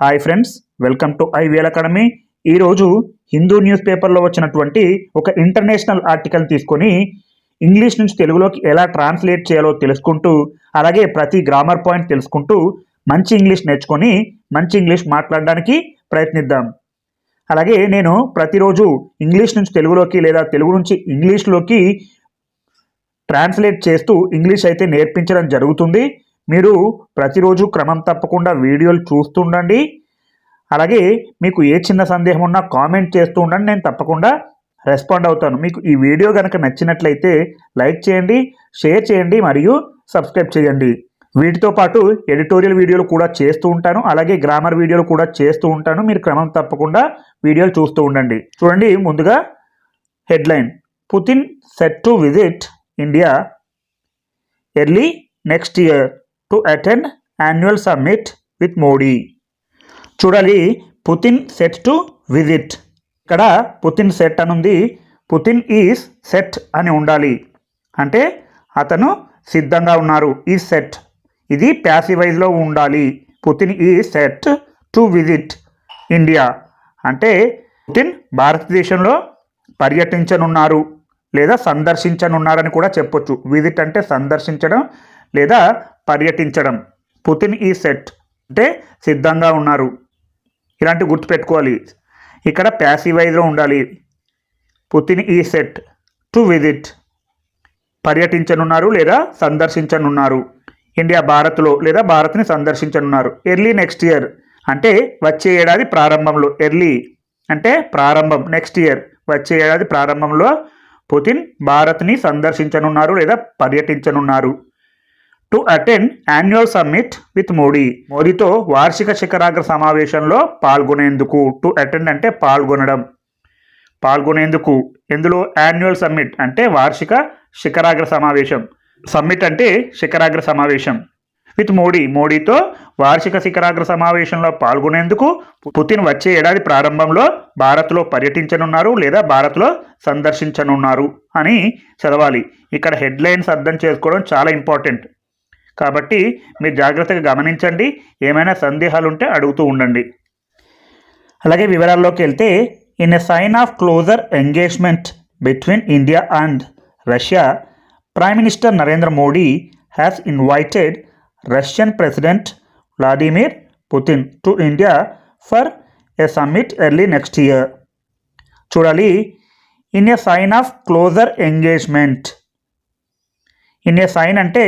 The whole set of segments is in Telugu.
Hi friends welcome to IVL academy. ఈరోజు హిందూ న్యూస్ పేపర్లో వచ్చినటువంటి ఒక ఇంటర్నేషనల్ ఆర్టికల్ తీసుకొని ఇంగ్లీష్ నుంచి తెలుగులోకి ఎలా ట్రాన్స్లేట్ చేయాలో తెలుసుకుంటూ అలాగే ప్రతి గ్రామర్ పాయింట్ తెలుసుకుంటూ మంచి ఇంగ్లీష్ నేర్చుకొని మంచి ఇంగ్లీష్ మాట్లాడడానికి ప్రయత్నిద్దాం. అలాగే నేను ప్రతిరోజు ఇంగ్లీష్ నుంచి తెలుగులోకి లేదా తెలుగు నుంచి ఇంగ్లీష్లోకి ట్రాన్స్లేట్ చేస్తూ ఇంగ్లీష్ అయితే నేర్పించడం జరుగుతుంది. మీరు ప్రతిరోజు క్రమం తప్పకుండా వీడియోలు చూస్తుండండి. అలాగే మీకు ఏ చిన్న సందేహం ఉన్నా కామెంట్ చేస్తూ ఉండండి. నేను తప్పకుండా రెస్పాండ్ అవుతాను. మీకు ఈ వీడియో కనుక నచ్చినట్లయితే లైక్ చేయండి షేర్ చేయండి మరియు సబ్స్క్రైబ్ చేయండి. వీటితో పాటు ఎడిటోరియల్ వీడియోలు కూడా చేస్తూ ఉంటాను. అలాగే గ్రామర్ వీడియోలు కూడా చేస్తూ ఉంటాను. మీరు క్రమం తప్పకుండా వీడియోలు చూస్తూ ఉండండి. చూడండి ముందుగా headline. Putin set to visit India early next year. To attend annual summit with Modi చూడాలి పుతిన్ సెట్ టు విజిట్ ఇక్కడ పుతిన్ సెట్ అని ఉంది పుతిన్ ఈజ్ సెట్ అని ఉండాలి. అంటే అతను సిద్ధంగా ఉన్నారు ఈ సెట్ ఇది ప్యాసివైజ్లో ఉండాలి. పుతిన్ ఈ సెట్ టు విజిట్ ఇండియా అంటే పుతిన్ భారతదేశంలో పర్యటించనున్నారు లేదా సందర్శించనున్నారని కూడా చెప్పొచ్చు. విజిట్ అంటే సందర్శించడం లేదా పర్యటించడం. పుతిన్ ఈ సెట్ అంటే సిద్ధంగా ఉన్నారు. ఇలాంటి గుర్తుపెట్టుకోవాలి ఇక్కడ ప్యాసివైజ్లో ఉండాలి. పుతిన్ ఈ సెట్ టు విజిట్. పర్యటించనున్నారు లేదా సందర్శించనున్నారు. ఇండియా భారత్లో లేదా భారత్ని సందర్శించనున్నారు. ఎర్లీ నెక్స్ట్ ఇయర్ అంటే వచ్చే ఏడాది ప్రారంభంలో. ఎర్లీ అంటే ప్రారంభం నెక్స్ట్ ఇయర్ వచ్చే ఏడాది ప్రారంభంలో పుతిన్ భారత్ని సందర్శించనున్నారు లేదా పర్యటించనున్నారు. To attend annual summit with Modi. మోదీతో వార్షిక శిఖరాగ్ర సమావేశంలో పాల్గొనేందుకు. టు అటెండ్ అంటే పాల్గొనడం. పాల్గొనేందుకు. ఎందులో యాన్యువల్ సమ్మిట్ అంటే వార్షిక శిఖరాగ్ర సమావేశం. సమ్మిట్ అంటే శిఖరాగ్ర సమావేశం. విత్ మోడీ. మోడీతో వార్షిక శిఖరాగ్ర సమావేశంలో పాల్గొనేందుకు పుతిన్ వచ్చే ఏడాది ప్రారంభంలో భారత్లో పర్యటించనున్నారు లేదా భారత్లో సందర్శించనున్నారు అని చదవాలి. ఇక్కడ హెడ్లైన్స్ అర్థం చేసుకోవడం చాలా ఇంపార్టెంట్. కాబట్టి మీరు జాగ్రత్తగా గమనించండి. ఏమైనా సందేహాలు ఉంటే అడుగుతూ ఉండండి. అలాగే వివరాల్లోకి వెళ్తే in a sign of closer engagement between India and Russia prime minister Narendra Modi has invited Russian president Vladimir Putin to India for a summit early next year చూడాలి. In a sign of closer engagement in a sign అంటే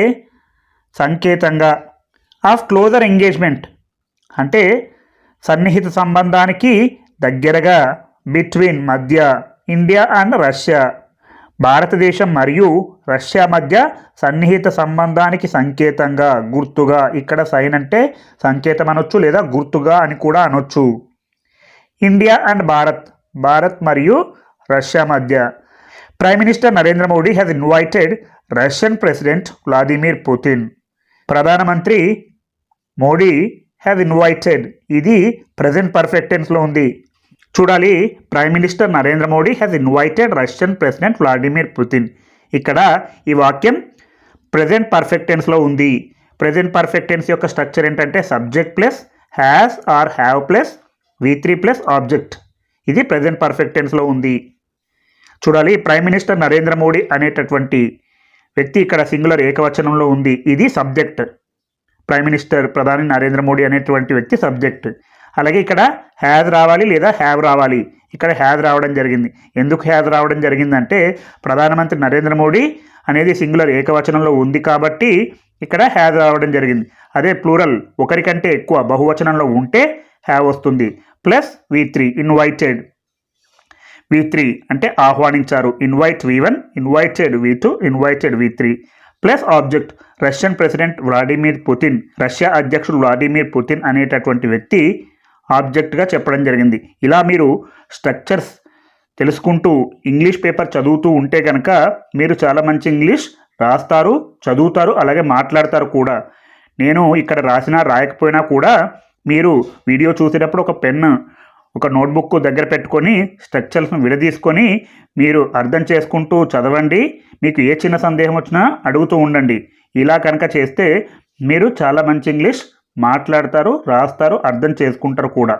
సంకేతంగా ఆఫ్ క్లోజర్ ఎంగేజ్మెంట్ అంటే సన్నిహిత సంబంధానికి దగ్గరగా బిట్వీన్ మధ్య ఇండియా అండ్ రష్యా భారతదేశం మరియు రష్యా మధ్య సన్నిహిత సంబంధానికి సంకేతంగా గుర్తుగా. ఇక్కడ సైన్ అంటే సంకేతం అనొచ్చు లేదా గుర్తుగా అని కూడా అనొచ్చు. ఇండియా అండ్ భారత్ భారత్ మరియు రష్యా మధ్య. Prime minister Narendra Modi has invited Russian president Vladimir Putin. ప్రధానమంత్రి మోడీ హ్యావ్ ఇన్వైటెడ్ ఇది ప్రజెంట్ పర్ఫెక్ట్ టెన్స్లో ఉంది. చూడాలి prime minister Narendra Modi has invited Russian president Vladimir Putin ఇక్కడ ఈ వాక్యం ప్రజెంట్ పర్ఫెక్ట్ టెన్స్లో ఉంది. ప్రజెంట్ పర్ఫెక్ట్ టెన్స్ యొక్క స్ట్రక్చర్ ఏంటంటే subject plus has or have plus V three plus object ఇది ప్రజెంట్ పర్ఫెక్ట్ టెన్స్లో ఉంది. చూడాలి ప్రైమ్ మినిస్టర్ నరేంద్ర మోడీ అనేటటువంటి వ్యక్తి ఇక్కడ సింగులర్ ఏకవచనంలో ఉంది. ఇది సబ్జెక్ట్. ప్రైమ్ మినిస్టర్ ప్రధాని నరేంద్ర మోడీ అనేటువంటి వ్యక్తి సబ్జెక్ట్. అలాగే ఇక్కడ హ్యాజ్ రావాలి లేదా హ్యావ్ రావాలి. ఇక్కడ హ్యాజ్ రావడం జరిగింది. ఎందుకు హ్యాజ్ రావడం జరిగిందంటే ప్రధానమంత్రి నరేంద్ర మోడీ అనేది సింగులర్ ఏకవచనంలో ఉంది కాబట్టి ఇక్కడ హ్యాజ్ రావడం జరిగింది. అదే ప్లూరల్ ఒకరికంటే ఎక్కువ బహువచనంలో ఉంటే హ్యావ్ వస్తుంది. Plus V three invited. V three అంటే ఆహ్వానించారు. Invite V one invited V two invited V three plus object Russian president Vladimir Putin Russia అధ్యక్షుడు వ్లాడిమిర్ పుతిన్ అనేటటువంటి వ్యక్తి ఆబ్జెక్ట్గా చెప్పడం జరిగింది. ఇలా మీరు స్ట్రక్చర్స్ తెలుసుకుంటూ ఇంగ్లీష్ పేపర్ చదువుతూ ఉంటే కనుక మీరు చాలా మంచి ఇంగ్లీష్ రాస్తారు చదువుతారు అలాగే మాట్లాడతారు కూడా. నేను ఇక్కడ రాసినా రాయకపోయినా కూడా మీరు వీడియో చూసేటప్పుడు ఒక పెన్ ఒక నోట్బుక్ దగ్గర పెట్టుకొని స్ట్రక్చర్స్ను విడదీసుకొని మీరు అర్థం చేసుకుంటూ చదవండి. మీకు ఏ చిన్న సందేహం వచ్చినా అడుగుతూ ఉండండి. ఇలా కనుక చేస్తే మీరు చాలా మంచి ఇంగ్లీష్ మాట్లాడతారు రాస్తారు అర్థం చేసుకుంటారు కూడా.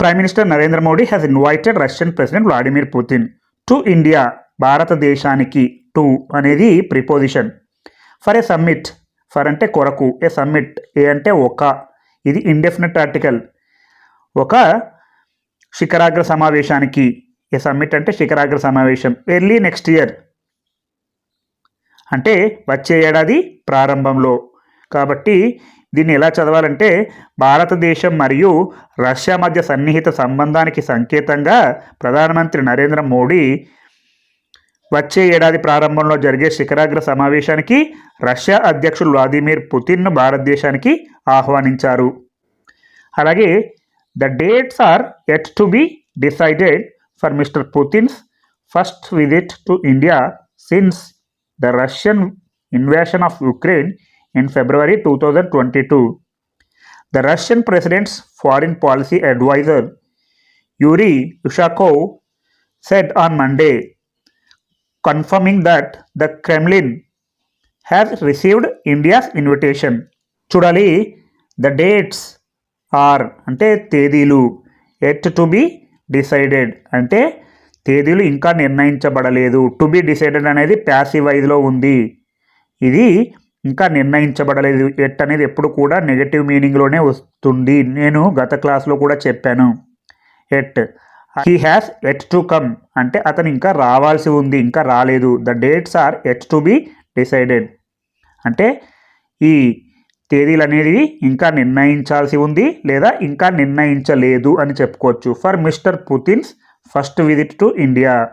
Prime minister Narendra Modi has invited Russian president Vladimir Putin to India భారతదేశానికి టు అనేది preposition for a summit for అంటే కొరకు ఏ సమ్మిట్ ఏ అంటే ఒక ఇది ఇండెఫినెట్ ఆర్టికల్ ఒక శిఖరాగ్ర సమావేశానికి ఏ సమ్మిట్ అంటే శిఖరాగ్ర సమావేశం ఎర్లీ నెక్స్ట్ ఇయర్. అంటే వచ్చే ఏడాది ప్రారంభంలో. కాబట్టి దీన్ని ఎలా చదవాలంటే భారతదేశం మరియు రష్యా మధ్య సన్నిహిత సంబంధానికి సంకేతంగా ప్రధానమంత్రి నరేంద్ర మోడీ వచ్చే ఏడాది ప్రారంభంలో జరిగే శిఖరాగ్ర సమావేశానికి రష్యా అధ్యక్షుడు వ్లాదిమిర్ పుతిన్ను భారతదేశానికి ఆహ్వానించారు. అలాగే The dates are yet to be decided for Mr. Putin's first visit to India since the Russian invasion of Ukraine in February 2022. The Russian president's foreign policy advisor Yuri Ushakov said on Monday, confirming that the Kremlin has received India's invitation. Chudali, the dates are అంటే తేదీలు. ఎట్ టు బి డిసైడెడ్ అంటే తేదీలు ఇంకా నిర్ణయించబడలేదు. టు బి డిసైడెడ్ అనేది ప్యాసివ్ వైజ్లో ఉంది. ఇది ఇంకా నిర్ణయించబడలేదు. ఎట్ అనేది ఎప్పుడు కూడా నెగటివ్ మీనింగ్లోనే వస్తుంది. నేను గత క్లాస్లో కూడా చెప్పాను. Yet. He has yet to come అంటే అతను ఇంకా రావాల్సి ఉంది ఇంకా రాలేదు. The dates are yet to be decided. అంటే ఈ తేదీలు అనేవి ఇంకా నిర్ణయించాల్సి ఉంది లేదా ఇంకా నిర్ణయించలేదు అని చెప్పుకోవచ్చు. For Mr Putin's first visit to India.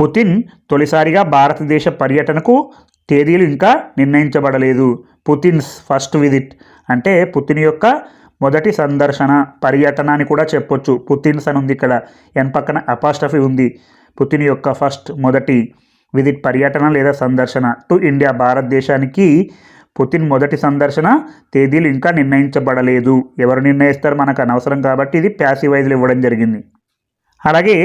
Putin తొలిసారిగా భారతదేశ పర్యటనకు తేదీలు ఇంకా నిర్ణయించబడలేదు. పుతిన్స్ ఫస్ట్ విజిట్ అంటే పుతిన్ యొక్క మొదటి సందర్శన పర్యటన అని కూడా చెప్పొచ్చు. పుతిన్స్ అని ఉంది ఇక్కడ. ఎన్ పక్కన అపాస్టఫీ ఉంది. పుతిన్ యొక్క ఫస్ట్ మొదటి విజిట్ పర్యటన లేదా సందర్శన టు ఇండియా భారతదేశానికి పుతిన్ మొదటి సందర్శన తేదీలు ఇంకా నిర్ణయించబడలేదు. ఎవరు నిర్ణయిస్తారు మనకు అనవసరం కాబట్టి ఇది ప్యాసివైజ్లు ఇవ్వడం జరిగింది. అలాగే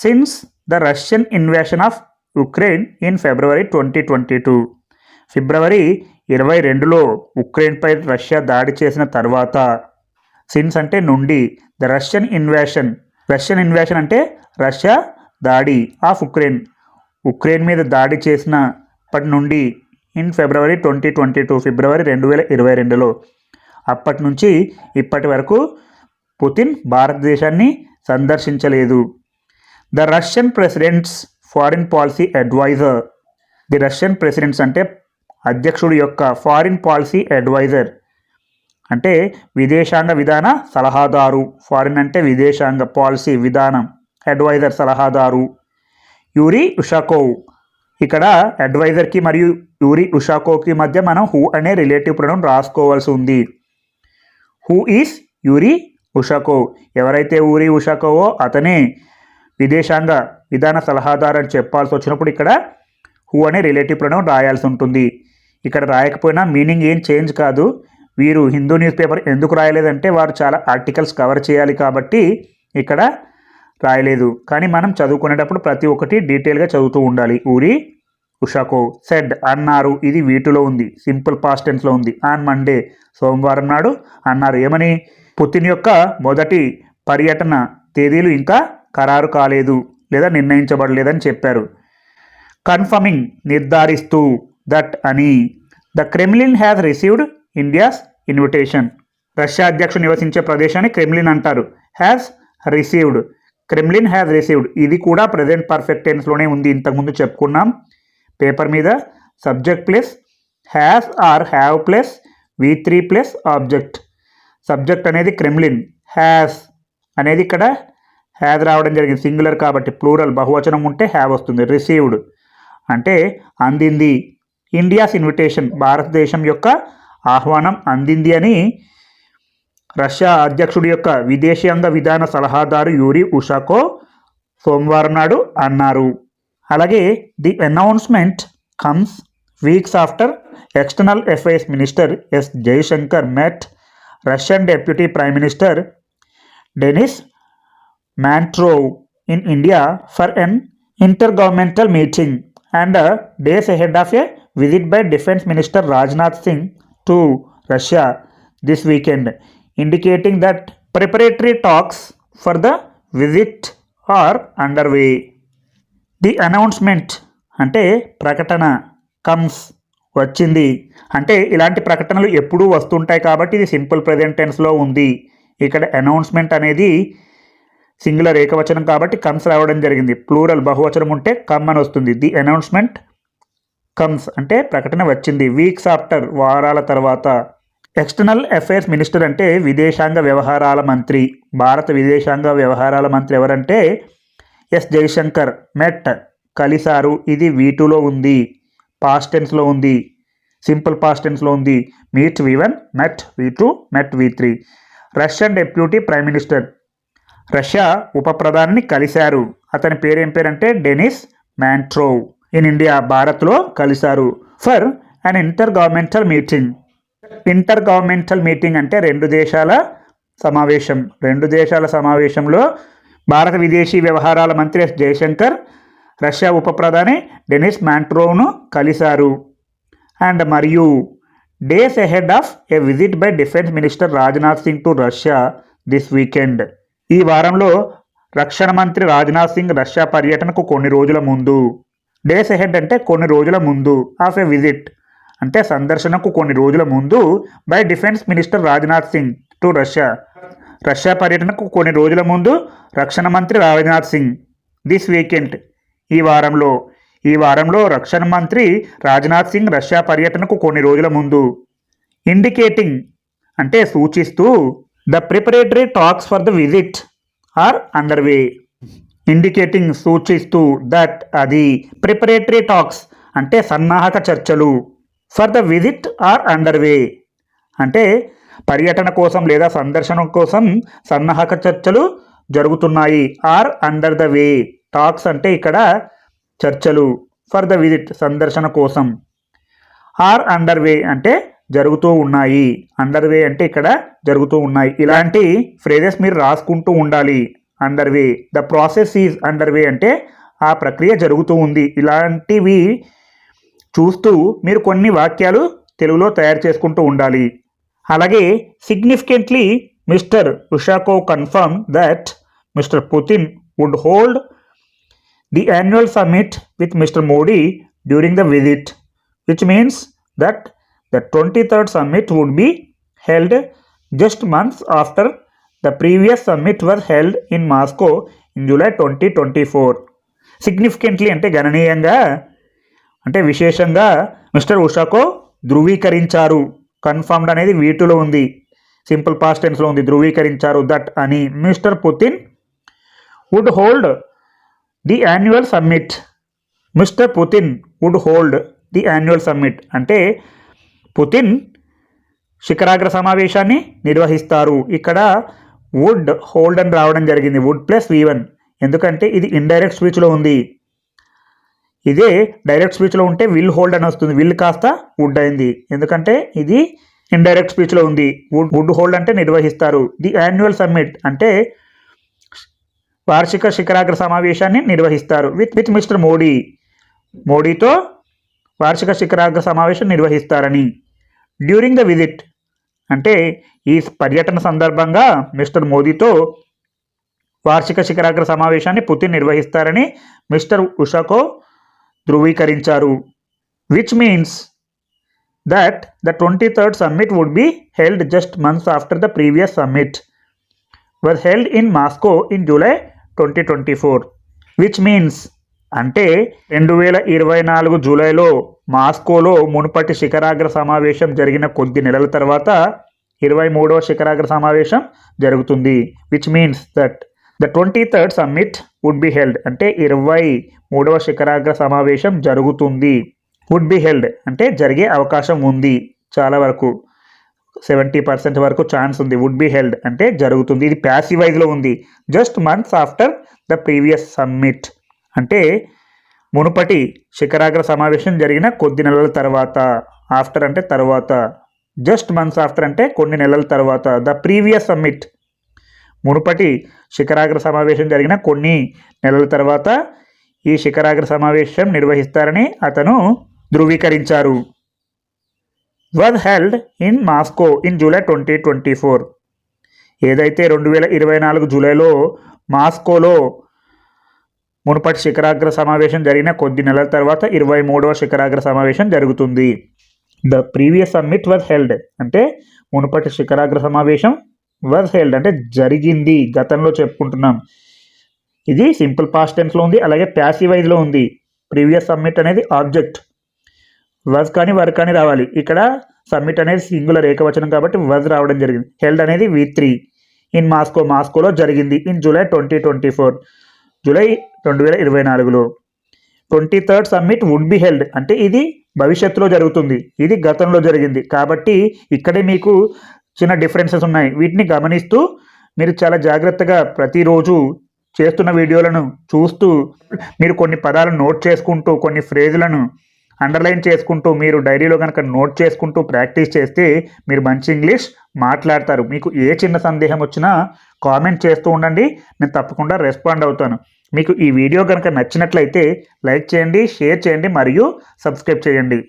since the Russian invasion of Ukraine in February twenty twenty two ఫిబ్రవరి ఇరవై రెండులో ఉక్రెయిన్పై రష్యా దాడి చేసిన తర్వాత సిన్స్ అంటే నుండి the Russian invasion Russian invasion అంటే రష్యా దాడి ఆఫ్ ఉక్రెయిన్ ఉక్రెయిన్ మీద దాడి చేసినప్పటి నుండి in February twenty twenty two ఫిబ్రవరి రెండు వేల ఇరవై రెండులో. అప్పటి నుంచి ఇప్పటి వరకు పుతిన్ భారతదేశాన్ని సందర్శించలేదు. The Russian president's foreign policy adviser. The Russian president's అంటే అధ్యక్షుడి యొక్క ఫారిన్ పాలసీ అడ్వైజర్. అంటే విదేశాంగ విధాన సలహాదారు. ఫారిన్ అంటే విదేశాంగ పాలసీ విధానం. అడ్వైజర్ సలహాదారు. Yuri Ushakov. ఇక్కడ అడ్వైజర్కి మరియు యూరి ఉషాకోకి మధ్య మనం హూ అనే రిలేటివ్ ప్రొనౌన్ రాసుకోవాల్సి ఉంది. హూ ఈస్ యూరి ఉషాకోవ్ ఎవరైతే ఊరి ఉషాకోవో అతనే విదేశాంగ విధాన సలహాదారు అని చెప్పాల్సి వచ్చినప్పుడు ఇక్కడ హూ అనే రిలేటివ్ ప్రొనౌన్ రాయాల్సి ఉంటుంది. ఇక్కడ రాయకపోయినా మీనింగ్ ఏం చేంజ్ కాదు. వీరు హిందూ న్యూస్ పేపర్ ఎందుకు రాయలేదంటే వారు చాలా ఆర్టికల్స్ కవర్ చేయాలి కాబట్టి ఇక్కడ రాయలేదు. కానీ మనం చదువుకునేటప్పుడు ప్రతి ఒక్కటి డీటెయిల్గా చదువుతూ ఉండాలి. ఊరి ఉషాకో సెడ్ అన్నారు. ఇది వీటిలో ఉంది. సింపుల్ పాస్ట్ టెన్స్లో ఉంది. ఆన్ మండే సోమవారం నాడు అన్నారు. ఏమని? పుతిన్ యొక్క మొదటి పర్యటన తేదీలు ఇంకా ఖరారు కాలేదు లేదా నిర్ణయించబడలేదని చెప్పారు. కన్ఫర్మింగ్ నిర్ధారిస్తూ దట్ అని. The Kremlin has received India's invitation. Russia అధ్యక్షుడు నివసించే ప్రదేశాన్ని క్రెమ్లిన్ అంటారు. Has received. Kremlin has received ఇది కూడా ప్రజెంట్ పర్ఫెక్ట్ టెన్స్లోనే ఉంది. ఇంతకుముందు చెప్పుకున్నాం. పేపర్ మీద subject plus has or have plus V three plus object subject అనేది క్రెమ్లిన్ హ్యాస్ అనేది ఇక్కడ హ్యాజ్ రావడం జరిగింది. సింగులర్ కాబట్టి ప్లూరల్ బహువచనం ఉంటే హ్యావ్ వస్తుంది. రిసీవ్డ్ అంటే అందింది. ఇండియాస్ ఇన్విటేషన్ భారతదేశం యొక్క ఆహ్వానం అందింది అని రష్యా అధ్యక్షుడి యొక్క విదేశాంగ విధాన సలహాదారు యూరి ఉషాకో సోమవారం నాడు అన్నారు. అలాగే the announcement comes weeks after external affairs minister S Jaishankar met Russian deputy prime minister Denis Manturov in India for an intergovernmental meeting and days ahead of a visit by defence minister Rajnath Singh to Russia this weekend. Indicating that preparatory talks for the visit are underway. The announcement అంటే ప్రకటన కమ్స్ వచ్చింది. అంటే ఇలాంటి ప్రకటనలు ఎప్పుడూ వస్తుంటాయి కాబట్టి ఇది సింపుల్ ప్రజెంట్ టెన్స్లో ఉంది. ఇక్కడ అనౌన్స్మెంట్ అనేది సింగులర్ ఏకవచనం కాబట్టి కమ్స్ రావడం జరిగింది. ప్లూరల్ బహువచనం ఉంటే కమ్ అని వస్తుంది. ది అనౌన్స్మెంట్ కమ్స్ అంటే ప్రకటన వచ్చింది. వీక్స్ ఆఫ్టర్ వారాల తర్వాత. ఎక్స్టర్నల్ అఫైర్స్ మినిస్టర్ అంటే విదేశాంగ వ్యవహారాల మంత్రి. భారత విదేశాంగ వ్యవహారాల మంత్రి ఎవరంటే ఎస్ జయశంకర్. మెట్ కలిసారు. ఇది వీటులో ఉంది. పాస్ట్ టెన్స్లో ఉంది. సింపుల్ పాస్ట్ టెన్స్లో ఉంది. Meet V one met V two met V three Russian deputy prime minister Russia ఉప ప్రధానిని కలిశారు. అతని పేరు ఏం పేరంటే డెనిస్ మ్యాంట్రోవ్ ఇన్ ఇండియా భారత్లో కలిశారు. For an inter governmental meeting inter governmental meeting అంటే రెండు దేశాల సమావేశం. రెండు దేశాల సమావేశంలో భారత విదేశీ వ్యవహారాల మంత్రి ఎస్. జయశంకర్ రష్యా ఉప ప్రధాని డెనిస్ మ్యాంట్రోవ్ను కలిశారు. అండ్ మరియు days ahead of a visit by defence minister Rajnath Singh to Russia this weekend. ఈ వారంలో రక్షణ మంత్రి రాజ్నాథ్ సింగ్ రష్యా పర్యటనకు కొన్ని రోజుల ముందు. డేస్ ఎహెడ్ అంటే కొన్ని రోజుల ముందు ఆఫ్ ఏ విజిట్. అంటే సందర్శనకు కొన్ని రోజుల ముందు by defence minister Rajnath Singh to Russia Russia పర్యటనకు కొన్ని రోజుల ముందు రక్షణ మంత్రి రాజ్నాథ్ సింగ్. దిస్ వీకెండ్ ఈ వారంలో ఈ వారంలో రక్షణ మంత్రి రాజ్నాథ్ సింగ్ రష్యా పర్యటనకు కొన్ని రోజుల ముందు. ఇండికేటింగ్ అంటే సూచిస్తూ the preparatory talks for the visit are under way indicating సూచిస్తూ దట్ అది ప్రిపరేటరీ టాక్స్ అంటే సన్నాహక చర్చలు. For the visit are under way. అంటే పర్యటన కోసం లేదా సందర్శనం కోసం సన్నాహక చర్చలు జరుగుతున్నాయి. Are under the way. Talks అంటే ఇక్కడ చర్చలు. ఫర్ ద విజిట్ సందర్శన కోసం. ఆర్ అండర్ వే అంటే జరుగుతూ ఉన్నాయి. అండర్ వే అంటే ఇక్కడ జరుగుతూ ఉన్నాయి. ఇలాంటి ఫ్రేజెస్ మీరు రాసుకుంటూ ఉండాలి. Under way. The process is under way అంటే ఆ ప్రక్రియ జరుగుతూ ఉంది. ఇలాంటివి చూస్తూ మీరు కొన్ని వాక్యాలు తెలుగులో తయారు చేసుకుంటూ ఉండాలి. అలాగే significantly Mr Ushakov confirm that Mr Putin would hold the annual summit with Mr Modi during the visit which means that the twenty third summit would be held just months after the previous summit was held in Moscow in July twenty twenty four significantly అంటే గణనీయంగా అంటే విశేషంగా మిస్టర్ ఉషాకో ధృవీకరించారు. కన్ఫర్మ్డ్ అనేది వీటిలో ఉంది. సింపుల్ పాస్ట్ టెన్స్లో ఉంది. ధృవీకరించారు దట్ అని Mr Putin would hold the annual summit. Mr Putin would hold the annual summit. అంటే పుతిన్ శిఖరాగ్ర సమావేశాన్ని నిర్వహిస్తారు. ఇక్కడ వుడ్ హోల్డ్ అని రావడం జరిగింది. వుడ్ ప్లస్ వీవన్ ఎందుకంటే ఇది ఇండైరెక్ట్ స్పీచ్లో ఉంది. ఇదే డైరెక్ట్ స్పీచ్లో ఉంటే విల్ హోల్డ్ అని వస్తుంది. విల్ కాస్త వుడ్ అయింది. ఎందుకంటే ఇది ఇండైరెక్ట్ స్పీచ్లో ఉంది. వుడ్ వుడ్ హోల్డ్ అంటే నిర్వహిస్తారు. ది యాన్యువల్ సమ్మిట్ అంటే వార్షిక శిఖరాగ్ర సమావేశాన్ని నిర్వహిస్తారు. విత్ విత్ మిస్టర్ మోడీ మోడీతో వార్షిక శిఖరాగ్ర సమావేశం నిర్వహిస్తారని. డ్యూరింగ్ ద విజిట్ అంటే ఈ పర్యటన సందర్భంగా మిస్టర్ మోదీతో వార్షిక శిఖరాగ్ర సమావేశాన్ని పుతిన్ నిర్వహిస్తారని మిస్టర్ ఉషాకో ధృవీకరించారు. Which means that the twenty third summit would be held just months after the previous summit was held in Moscow in July twenty twenty four which means అంటే రెండు వేల ఇరవై నాలుగు జూలైలో మాస్కోలో మునుపటి శిఖరాగ్ర సమావేశం జరిగిన కొద్ది నెలల తర్వాత ఇరవై మూడవ శిఖరాగ్ర సమావేశం జరుగుతుంది. Which means that the twenty third summit would be held అంటే ఇరవై మూడవ శిఖరాగ్ర సమావేశం జరుగుతుంది. వుడ్ బి హెల్డ్ అంటే జరిగే అవకాశం ఉంది. చాలా వరకు సెవెంటీ పర్సెంట్ వరకు ఛాన్స్ ఉంది. వుడ్ బి హెల్డ్ అంటే జరుగుతుంది. ఇది ప్యాసివైజ్లో ఉంది. Just months after the previous summit అంటే మునుపటి శిఖరాగ్ర సమావేశం జరిగిన కొద్ది నెలల తర్వాత. ఆఫ్టర్ అంటే తర్వాత. జస్ట్ మంత్స్ ఆఫ్టర్ అంటే కొన్ని నెలల తర్వాత. ద ప్రీవియస్ సమ్మిట్ మునుపటి శిఖరాగ్ర సమావేశం జరిగిన కొన్ని నెలల తర్వాత ఈ శిఖరాగ్ర సమావేశం నిర్వహిస్తారని అతను ధృవీకరించారు. Was held in Moscow in July twenty twenty four ఏదైతే రెండు వేల ఇరవై నాలుగు జూలైలో మాస్కోలో మునుపటి శిఖరాగ్ర సమావేశం జరిగిన కొద్ది నెలల తర్వాత ఇరవై మూడవ శిఖరాగ్ర సమావేశం జరుగుతుంది. The previous summit was held అంటే మునుపటి శిఖరాగ్ర సమావేశం వర్ హెల్డ్ అంటే జరిగింది. గతంలో చెప్పుకుంటున్నాం. ఇది సింపుల్ పాస్ట్ టెన్స్లో ఉంది. అలాగే ప్యాసివైజ్లో ఉంది. ప్రీవియస్ సబ్మిట్ అనేది ఆబ్జెక్ట్. వజ్ కానీ వర్ కానీ రావాలి. ఇక్కడ సబ్మిట్ అనేది సింగులర్ ఏకవచనం కాబట్టి వజ్ రావడం జరిగింది. హెల్డ్ అనేది వి త్రీ ఇన్ మాస్కో మాస్కోలో జరిగింది. In July twenty twenty four July రెండు వేల ఇరవై నాలుగులో. Twenty third summit would be held అంటే ఇది భవిష్యత్తులో జరుగుతుంది. ఇది గతంలో జరిగింది. కాబట్టి ఇక్కడే మీకు చిన్న డిఫరెన్సెస్ ఉన్నాయి. వీటిని గమనిస్తూ మీరు చాలా జాగ్రత్తగా ప్రతిరోజు చేస్తున్న వీడియోలను చూస్తూ మీరు కొన్ని పదాలను నోట్ చేసుకుంటూ కొన్ని ఫ్రేజులను అండర్లైన్ చేసుకుంటూ మీరు డైరీలో కనుక నోట్ చేసుకుంటూ ప్రాక్టీస్ చేస్తే మీరు మంచి ఇంగ్లీష్ మాట్లాడతారు. మీకు ఏ చిన్న సందేహం వచ్చినా కామెంట్ చేస్తూ ఉండండి. నేను తప్పకుండా రెస్పాండ్ అవుతాను. మీకు ఈ వీడియో కనుక నచ్చినట్లయితే లైక్ చేయండి షేర్ చేయండి మరియు సబ్స్క్రైబ్ చేయండి.